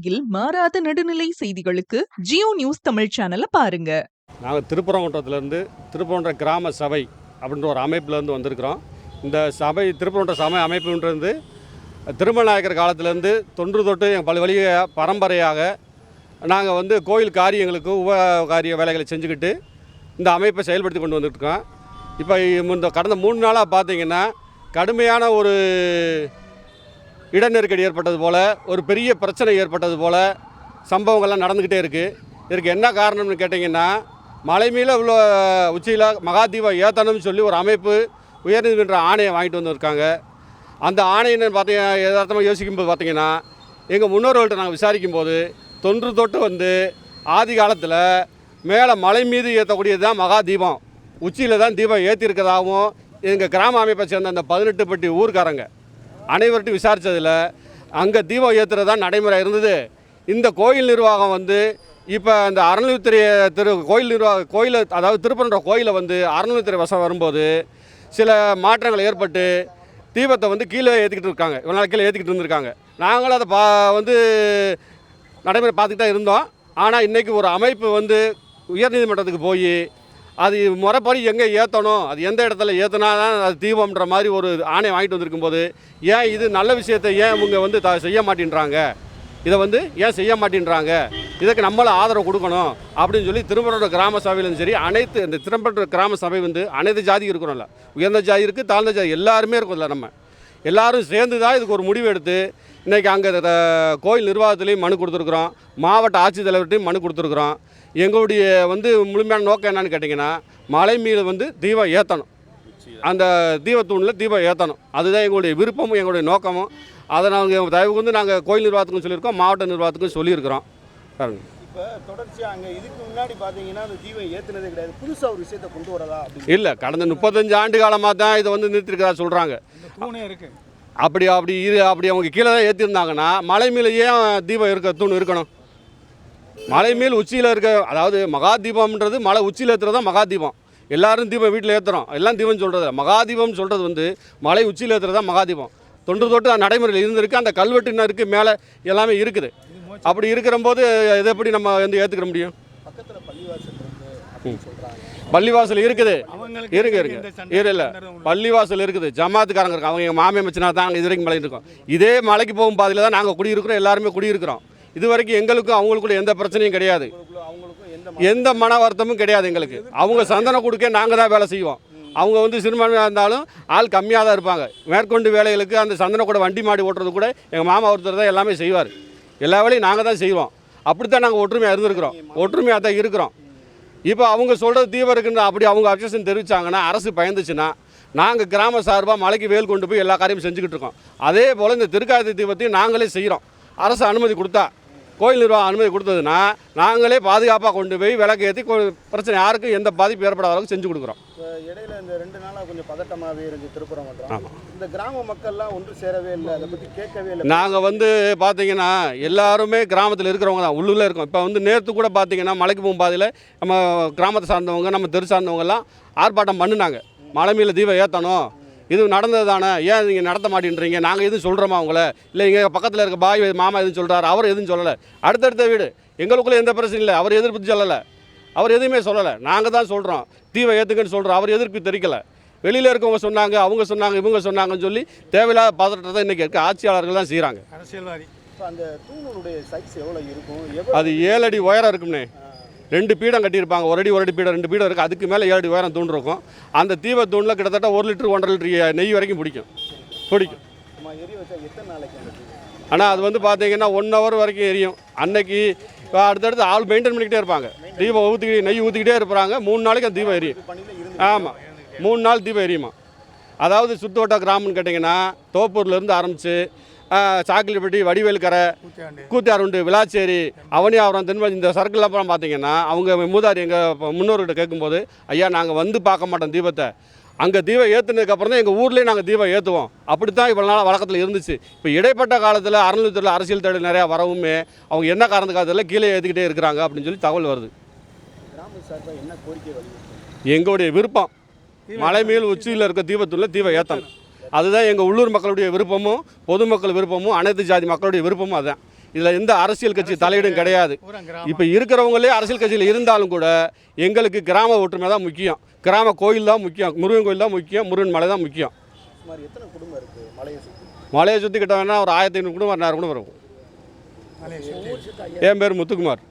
உலகில் மாறாத நடுநிலை செய்திகளுக்கு ஜியோ நியூஸ் தமிழ் சேனலை பாருங்க. நாங்கள் திருப்பரங்குன்றத்துலேருந்து திருப்பரங்குன்ற கிராம சபை அப்படின்ற ஒரு அமைப்புலேருந்து வந்திருக்கிறோம். இந்த சபை திருப்பரங்குன்ற சபை அமைப்புன்றது திருமநாயக்கர் காலத்துலேருந்து தொன்று தொட்டு எங்கள் பல வழிய பரம்பரையாக நாங்கள் வந்து கோயில் காரியங்களுக்கு உப காரிய வேலைகளை செஞ்சுக்கிட்டு இந்த அமைப்பை செயல்படுத்தி கொண்டு வந்துட்டுருக்கோம் இப்போ இந்த கடந்த மூணு நாளாக பார்த்தீங்கன்னா கடுமையான ஒரு இட நெருக்கடி ஏற்பட்டது போல் ஒரு பெரிய பிரச்சனை ஏற்பட்டது போல் சம்பவங்கள்லாம் நடந்துக்கிட்டே இருக்குது இதற்கு என்ன காரணம்னு கேட்டிங்கன்னா மலை மேலே உள்ள உச்சியில் மகாதீபம் ஏற்றணும்னு சொல்லி ஒரு அமைப்பு உயர்நீதிமன்ற ஆணையை வாங்கிட்டு வந்திருக்காங்க. அந்த ஆணையின்னு பார்த்தீங்கன்னா யதார்த்தமாக யோசிக்கும்போது பார்த்தீங்கன்னா எங்கள் முன்னோர்கள்ட்ட நாங்கள் விசாரிக்கும்போது தொன்று தொட்டு வந்து ஆதி காலத்தில் மேலே மலை மீது ஏற்றக்கூடியது தான் மகா தீபம் உச்சியில் தான் தீபம் ஏற்றிருக்கிறதாகவும் எங்கள் கிராம அமைப்பை சேர்ந்த அந்த பதினெட்டு பட்டி ஊர்க்காரங்க அனைவர்கிட்டையும் விசாரித்ததில் அங்கே தீபம் ஏற்றுறது தான் நடைமுறை இருந்தது. இந்த கோயில் நிர்வாகம் வந்து இப்போ அந்த அறநிலைத்துறை திரு கோயில் நிர்வாக கோயிலை அதாவது திருப்பரன்ற கோயிலை வந்து அறநிலையத்துறை வசம் வரும்போது சில மாற்றங்கள் ஏற்பட்டு தீபத்தை வந்து கீழே ஏற்றிக்கிட்டு இருக்காங்க. இவ்வளோ நாள் கீழே ஏற்றிக்கிட்டு இருந்திருக்காங்க. நாங்களும் அதை பா வந்து நடைமுறை பார்த்துக்கிட்டு தான் இருந்தோம். ஆனால் இன்றைக்கி ஒரு அமைப்பு வந்து உயர்நீதிமன்றத்துக்கு போய் அது முறைப்படி எங்கே ஏற்றணும் அது எந்த இடத்துல ஏற்றினா தான் அது தீபம்ன்ற மாதிரி ஒரு ஆணை வாங்கிட்டு வந்திருக்கும் போது ஏன் இது நல்ல விஷயத்தை ஏன் இவங்க வந்து த செய்ய மாட்டேன்றாங்க? இதை வந்து ஏன் செய்ய மாட்டேன்றாங்க? இதுக்கு நம்மளும் ஆதரவு கொடுக்கணும் அப்படின்னு சொல்லி திருப்பரூர் கிராம சபையிலும் சரி அனைத்து இந்த திருப்பரூர் கிராம சபை வந்து அனைத்து ஜாதி இருக்கிறோம்ல. உயர்ந்த ஜாதி இருக்குது தாழ்ந்த ஜாதி எல்லாருமே இருக்கும்ல நம்ம. எல்லாரும் சேர்ந்து தான் இதுக்கு ஒரு முடிவு எடுத்து இன்றைக்கி அங்கே கோயில் நிர்வாகத்துலேயும் மனு கொடுத்துருக்குறோம். மாவட்ட ஆட்சித்தலைவர்கிட்டையும் மனு கொடுத்துருக்குறோம். எங்களுடைய வந்து முழுமையான நோக்கம் என்னன்னு கேட்டிங்கன்னா மலை மீது வந்து தீபம் ஏற்றணும் அந்த தீபத்தூணில் தீபம் ஏற்றணும் அதுதான் எங்களுடைய விருப்பமும் எங்களுடைய நோக்கமும். அதை நாங்கள் தயவு வந்து நாங்கள் கோயில் நிர்வாகத்துக்கும் சொல்லியிருக்கோம் மாவட்ட நிர்வாகத்துக்கும் சொல்லியிருக்கிறோம். பாருங்கள் இப்போ தொடர்ச்சியாக அங்கே இதுக்கு முன்னாடி பார்த்தீங்கன்னா அந்த தீபம் ஏற்றுனதே கிடையாது. புதுசாக ஒரு விஷயத்தை கொண்டு வரதா இல்லை கடந்த முப்பத்தஞ்சு ஆண்டு காலமாக தான் இதை வந்து நிறுத்திருக்கிறதா சொல்கிறாங்க இந்த தூணே இருக்கு. அப்படி அப்படி இரு அப்படி அவங்க கீழே தான் ஏற்றிருந்தாங்கன்னா மலை மேலே ஏன் தீபம் இருக்க தூண் இருக்கணும்? மலை மேல் உச்சியில் இருக்க அதாவது மகா தீபம்ன்றது மலை உச்சியில் ஏற்றுறது தான் மகா தீபம் எல்லாரும் தீபம் வீட்டில் ஏற்றுறோம் எல்லாம் தீபம் சொல்கிறது மகா தீபம் சொல்கிறது வந்து மலை உச்சியில் ஏற்றுறது தான் மகா தீபம் தொன்று தொட்டு நடைமுறையில் இருந்திருக்கு அந்த கல்வெட்டு இன்னும் இருக்குது மேலே எல்லாமே இருக்குது. அப்படி இருக்கிறம்போது இதை எப்படி நம்ம வந்து ஏற்றுக்கிற முடியும்? பள்ளிவாசல் இருக்குது. இருக்கு இருக்கு இரு இல்லை பள்ளிவாசல் இருக்குது. ஜமாத்துக்காரங்க இருக்காங்க. அவங்க எங்கள் மாமியை வச்சுனா தான் இது வரைக்கும் மலை இருக்கோம் இதே மலைக்கு போகும் பாதையில் தான் நாங்கள் குடியிருக்கிறோம். எல்லாருமே குடியிருக்கிறோம். இது வரைக்கும் எங்களுக்கும் அவங்களுக்குள்ள எந்த பிரச்சனையும் கிடையாது. அவங்களுக்கும் எந்த எந்த மன வருத்தமும் கிடையாது எங்களுக்கு. அவங்க சந்தனம் கொடுக்க நாங்கள் தான் வேலை செய்வோம். அவங்க வந்து சிறுபான்மையாக இருந்தாலும் ஆள் கம்மியாக தான் இருப்பாங்க. மேற்கொண்டு வேலைகளுக்கு அந்த சந்தன கூட வண்டி மாடி ஓட்டுறது கூட எங்கள் மாமா ஒருத்தர் தான் எல்லாமே செய்வார். எல்லா வேலையும் நாங்கள் தான் செய்வோம். அப்படித்தான் நாங்கள் ஒற்றுமையாக இருந்திருக்கிறோம். ஒற்றுமையாக தான் இருக்கிறோம். இப்போ அவங்க சொல்கிறது தீவிரம் இருக்குன்னு அப்படி அவங்க அப்ஜெக்ஷன் தெரிவிச்சாங்கன்னா அரசு பயந்துச்சுன்னா நாங்கள் கிராம சார்பாக மலைக்கு வேல் கொண்டு போய் எல்லா காரியமும் செஞ்சுக்கிட்டு இருக்கோம். அதே போல் இந்த திருக்காயத்து தீபத்தையும் நாங்களே செய்கிறோம் அரசு அனுமதி கொடுத்தா கோயில் நிர்வாகம் அனுமதி கொடுத்ததுன்னா நாங்களே பாதுகாப்பாக கொண்டு போய் விளக்கு ஏற்றி பிரச்சனை யாருக்கும் எந்த பாதிப்பு ஏற்படாத அளவுக்கு செஞ்சு கொடுக்குறோம். இடையில இந்த ரெண்டு நாளாக கொஞ்சம் பதட்டமாகவே இருந்துச்சு திருப்பரங்குன்றம் ஆமாம் இந்த கிராம மக்கள்லாம் ஒன்று சேரவே இல்லை அதை பற்றி கேட்கவே இல்லை. நாங்கள் வந்து பார்த்தீங்கன்னா எல்லாருமே கிராமத்தில் இருக்கிறவங்க தான் உள்ளூரில் இருக்கோம். இப்போ வந்து நேற்று கூட பார்த்தீங்கன்னா மலைக்கு போகும் பாதையில் நம்ம கிராமத்தை சார்ந்தவங்க நம்ம தெரு சார்ந்தவங்கெல்லாம் ஆர்ப்பாட்டம் பண்ணினாங்க. மலை மேல தீபம் ஏற்றணும் இது நடந்தது தானே ஏன் நீங்கள் நடத்த மாட்டேன்றீங்க? நாங்கள் எதுவும் சொல்கிறோமா உங்களை? இல்லை இங்கே பக்கத்தில் இருக்க பாய் மாமா எதுவும் சொல்கிறாரு அவர் எதுவும் சொல்லலை. அடுத்தடுத்த வீடு. எங்களுக்குள்ளே எந்த பிரச்சனையும் இல்லை. அவர் எதிர்ப்பு சொல்லலை. அவர் எதுவுமே சொல்லலை. நாங்கள் தான் சொல்கிறோம் தீபம் ஏற்றுங்கன்னு சொல்கிறோம் அவர் எதிர்ப்பு தெரிவிக்கலை வெளியில் இருக்கவங்க சொன்னாங்க அவங்க சொன்னாங்க இவங்க சொன்னாங்கன்னு சொல்லி தேவையில்லாத பதட்டத்தை இன்றைக்கி இருக்க ஆட்சியாளர்கள் தான் செய்கிறாங்க அரசியல்வாதி. அந்த தூணுடைய சைஸ் எவ்வளோ இருக்கும்? அது ஏழு அடி உயரம் இருக்கும்னே. ரெண்டு பீடம் கட்டியிருப்பாங்க. ஒரு அடி ஒரு அடி பீடம் ரெண்டு பீடம் இருக்குது அதுக்கு மேலே ஏழு அடி உயரம் தூண் இருக்கும். அந்த தீப தூணில் கிட்டத்தட்ட ஒரு லிட்டர் ஒன்றரை லிட்டர் நெய் வரைக்கும் பிடிக்கும். பிடிக்கும்? ஆனால் அது வந்து பார்த்தீங்கன்னா ஒன் ஹவர் வரைக்கும் எரியும். அன்னைக்கு இப்போ அடுத்தடுத்து ஆள் மெயின்டைன் பண்ணிக்கிட்டே இருப்பாங்க. தீபம் ஊற்றிக்கிட்டே நெய் ஊற்றிக்கிட்டே இருப்பாங்க. மூணு நாளைக்கு அந்த தீபம் எரியும். ஆமாம் மூணு நாள் தீபம் எரியுமா அதாவது சுத்தோட்ட கிராமம்னு கேட்டிங்கன்னா தோப்பூர்லேருந்து ஆரம்பித்து சாக்கிலிப்பட்டி வடிவேலுக்கரை கூத்தியாருண்டு விளாச்சேரி அவனியாபுரம் தென்பாசி இந்த சர்க்கிள் அப்புறம் பார்த்தீங்கன்னா அவங்க மூதாரி எங்கள் முன்னோர்கிட்ட கேட்கும்போது ஐயா நாங்கள் வந்து பார்க்க மாட்டோம் தீபத்தை. அங்கே தீபம் ஏற்றுனதுக்கப்புறம் தான் எங்கள் ஊர்லேயே நாங்கள் தீபம் ஏற்றுவோம் அப்படி தான் இவ்வளோ நாள் வழக்கத்தில் இருந்துச்சு. இப்போ இடைப்பட்ட காலத்தில் அறநிலையத்தில் அரசியல் தேடல் நிறையா வரவுமே அவங்க என்ன காரணத்துக்காக கீழே ஏற்றிக்கிட்டே இருக்கிறாங்க அப்படின்னு சொல்லி தகவல் வருது. எங்களுடைய விருப்பம். மலை மேல் உச்சியில் இருக்க தீபத்துள்ள தீபம் ஏற்றணும் அதுதான் எங்கள் உள்ளூர் மக்களுடைய விருப்பமும் பொதுமக்கள் விருப்பமும் அனைத்து ஜாதி மக்களுடைய விருப்பமும் அதுதான் இதில் எந்த அரசியல் கட்சி தலையீடும் கிடையாது. இப்போ இருக்கிறவங்களே அரசியல் கட்சியில் இருந்தாலும் கூட எங்களுக்கு கிராம ஒற்றுமை தான் முக்கியம். கிராம கோயில் தான் முக்கியம் முருகன் கோயில் தான் முக்கியம் முருகன் மலை தான் முக்கியம். சுமார் எத்தனை குடும்பம் இருக்கு மலையை சுற்றி மலையை சுற்றி கிட்ட வேணா ஒரு ஆயிரத்தி ஐநூறு குடும்பம் ரெண்டாயிரம் குடும்பம் இருக்கும். என் பேர் முத்துக்குமார்.